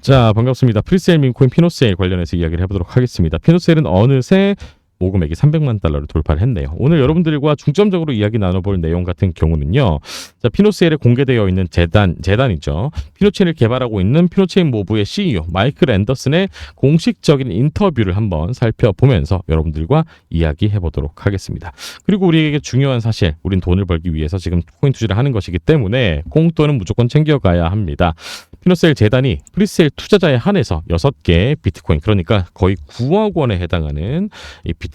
자, 반갑습니다. 프리세일 민코인 피노세일 관련해서 이야기를 해보도록 하겠습니다. 피노세일은 어느새 모금액이 300만 달러를 돌파를 했네요. 오늘 여러분들과 중점적으로 이야기 나눠볼 내용 같은 경우는요. 자, 피노세일에 공개되어 있는 재단, 재단이죠. 피노체인을 개발하고 있는 피노체인 모브의 CEO 마이클 앤더슨의 공식적인 인터뷰를 한번 살펴보면서 여러분들과 이야기해 보도록 하겠습니다. 그리고 우리에게 중요한 사실, 우린 돈을 벌기 위해서 지금 코인 투자를 하는 것이기 때문에 공돈은 무조건 챙겨가야 합니다. 피노세일 재단이 프리세일 투자자에 한해서 6개 비트코인, 그러니까 거의 9억 원에 해당하는 이 비트코인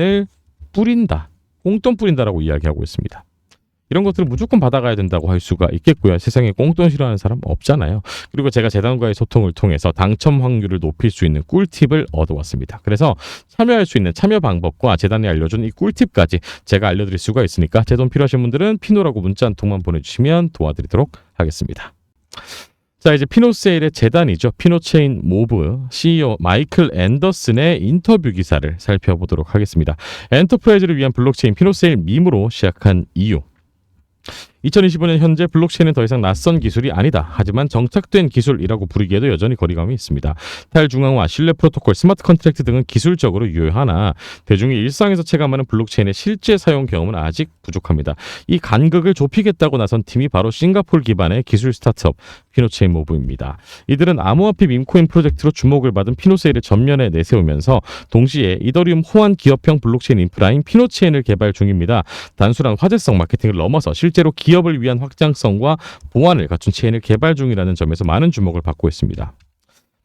을 뿌린다. 꽁돈 뿌린다라고 이야기하고 있습니다. 이런 것들을 무조건 받아가야 된다고 할 수가 있겠고요. 세상에 꽁돈 싫어하는 사람 없잖아요. 그리고 제가 재단과의 소통을 통해서 당첨 확률을 높일 수 있는 꿀팁을 얻어왔습니다. 그래서 참여할 수 있는 참여 방법과 재단이 알려준 이 꿀팁까지 제가 알려드릴 수가 있으니까 제 돈 필요하신 분들은 피노라고 문자 한 통만 보내주시면 도와드리도록 하겠습니다. 자 이제 피노세일의 재단이죠. 피노체인 모브 CEO 마이클 앤더슨의 인터뷰 기사를 살펴보도록 하겠습니다. 엔터프라이즈를 위한 블록체인 피노세일 밈으로 시작한 이유. 2025년 현재 블록체인은 더 이상 낯선 기술이 아니다. 하지만 정착된 기술이라고 부르기에도 여전히 거리감이 있습니다. 탈중앙화, 신뢰 프로토콜, 스마트 컨트랙트 등은 기술적으로 유효하나 대중이 일상에서 체감하는 블록체인의 실제 사용 경험은 아직 부족합니다. 이 간극을 좁히겠다고 나선 팀이 바로 싱가폴 기반의 기술 스타트업 피노체인 모브입니다. 이들은 암호화폐 밈코인 프로젝트로 주목을 받은 피노세일을 전면에 내세우면서 동시에 이더리움 호환 기업형 블록체인 인프라인 피노체인을 개발 중입니다. 단순한 화제성 마케팅을 넘어서 실제로 기 업을 위한 확장성과 보안을 갖춘 체인을 개발 중이라는 점에서 많은 주목을 받고 있습니다.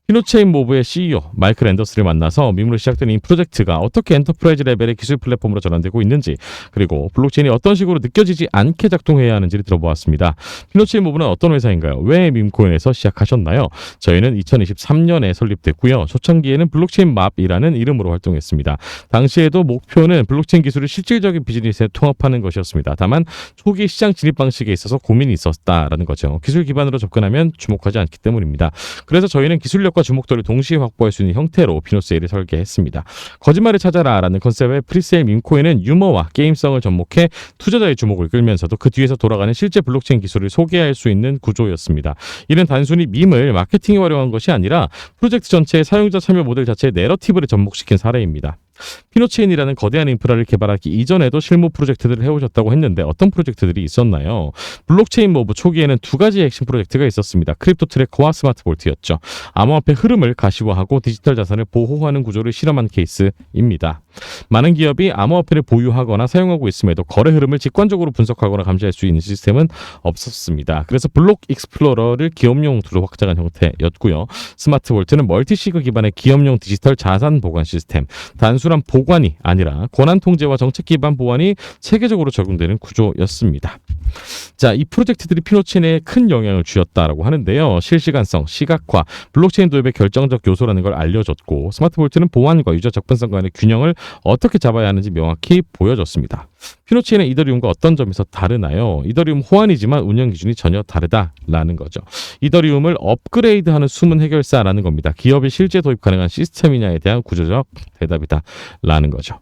피노체인 모브의 CEO 마이클 앤더스를 만나서 밈으로 시작된 이 프로젝트가 어떻게 엔터프라이즈 레벨의 기술 플랫폼으로 전환되고 있는지 그리고 블록체인이 어떤 식으로 느껴지지 않게 작동해야 하는지를 들어보았습니다. 피노체인 모브는 어떤 회사인가요? 왜 밈코인에서 시작하셨나요? 저희는 2023년에 설립됐고요. 초창기에는 블록체인 맙이라는 이름으로 활동했습니다. 당시에도 목표는 블록체인 기술을 실질적인 비즈니스에 통합하는 것이었습니다. 다만 초기 시장 진입 방식에 있어서 고민이 있었다라는 거죠. 기술 기반으로 접근하면 주목하지 않기 때문입니다. 그래서 저희는 기술력 주목과 주목도를 동시에 확보할 수 있는 형태로 피노세일을 설계했습니다. 거짓말을 찾아라라는 컨셉의 프리세일 밈코인은 유머와 게임성을 접목해 투자자의 주목을 끌면서도 그 뒤에서 돌아가는 실제 블록체인 기술을 소개할 수 있는 구조였습니다. 이는 단순히 밈을 마케팅에 활용한 것이 아니라 프로젝트 전체의 사용자 참여 모델 자체의 내러티브를 접목시킨 사례입니다. 피노체인이라는 거대한 인프라를 개발하기 이전에도 실무 프로젝트들을 해오셨다고 했는데 어떤 프로젝트들이 있었나요? 블록체인 모브 초기에는 두 가지의 핵심 프로젝트가 있었습니다. 크립토 트래커와 스마트 볼트였죠. 암호화폐 흐름을 가시화하고 디지털 자산을 보호하는 구조를 실험한 케이스입니다. 많은 기업이 암호화폐를 보유하거나 사용하고 있음에도 거래 흐름을 직관적으로 분석하거나 감시할 수 있는 시스템은 없었습니다. 그래서 블록 익스플로러를 기업용 툴로 확장한 형태였고요. 스마트 볼트는 멀티시그 기반의 기업용 디지털 자산 보관 시스템, 단순한 보관이 아니라 권한 통제와 정책 기반 보안이 체계적으로 적용되는 구조였습니다. 자, 이 프로젝트들이 피노체인에 큰 영향을 주었다라고 하는데요. 실시간성, 시각화, 블록체인 도입의 결정적 요소라는 걸 알려줬고 스마트 볼트는 보안과 유저 접근성 간의 균형을 어떻게 잡아야 하는지 명확히 보여줬습니다. 피노체인은 이더리움과 어떤 점에서 다르나요? 이더리움 호환이지만 운영 기준이 전혀 다르다라는 거죠. 이더리움을 업그레이드하는 숨은 해결사라는 겁니다. 기업이 실제 도입 가능한 시스템이냐에 대한 구조적 대답이다라는 거죠.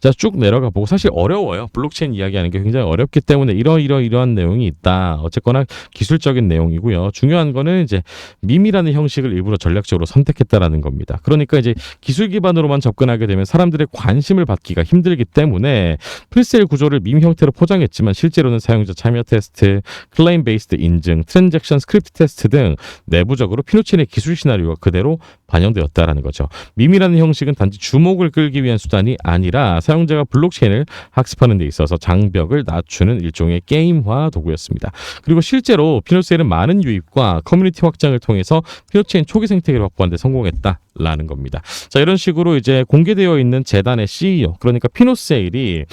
자, 쭉 내려가 보고 사실 어려워요. 블록체인 이야기하는 게 굉장히 어렵기 때문에 이러 이러 이러한 내용이 있다. 어쨌거나 기술적인 내용이고요. 중요한 거는 이제 밈이라는 형식을 일부러 전략적으로 선택했다라는 겁니다. 그러니까 이제 기술 기반으로만 접근하게 되면 사람들의 관심을 받기가 힘들기 때문에 프리세일 구조를 밈 형태로 포장했지만 실제로는 사용자 참여 테스트, 클레임 베이스드 인증, 트랜잭션 스크립트 테스트 등 내부적으로 피노치의 기술 시나리오가 그대로 반영되었다라는 거죠. 밈이라는 형식은 단지 주목을 끌기 위한 수단이 아니라 사용자가 블록체인을 학습하는 데 있어서 장벽을 낮추는 일종의 게임화 도구였습니다. 그리고 실제로 피노셀은 많은 유입과 커뮤니티 확장을 통해서 피노체인 초기 생태계를 확보하는 데 성공했다 라는 겁니다. 자, 이런 식으로 이제 공개되어 있는 재단의 CEO, 그러니까 피노세일이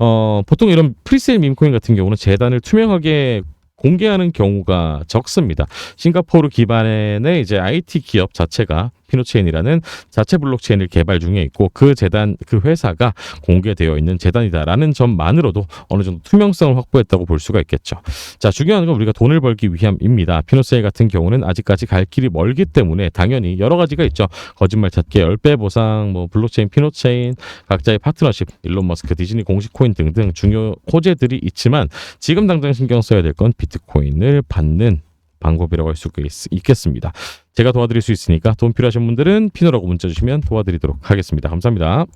어, 보통 이런 프리세일 밈코인 같은 경우는 재단을 투명하게 공개하는 경우가 적습니다. 싱가포르 기반의 이제 IT 기업 자체가 피노체인이라는 자체 블록체인을 개발 중에 있고 그 재단 그 회사가 공개되어 있는 재단이다라는 점만으로도 어느 정도 투명성을 확보했다고 볼 수가 있겠죠. 자 중요한 건 우리가 돈을 벌기 위함입니다. 피노세일 같은 경우는 아직까지 갈 길이 멀기 때문에 당연히 여러 가지가 있죠. 거짓말 찾기, 10배 보상, 뭐 블록체인, 피노체인, 각자의 파트너십, 일론 머스크, 디즈니 공식 코인 등등 중요 호재들이 있지만 지금 당장 신경 써야 될 건 비트코인을 받는 방법이라고 할 수 있겠습니다. 제가 도와드릴 수 있으니까 도움 필요하신 분들은 피노라고 문자 주시면 도와드리도록 하겠습니다. 감사합니다.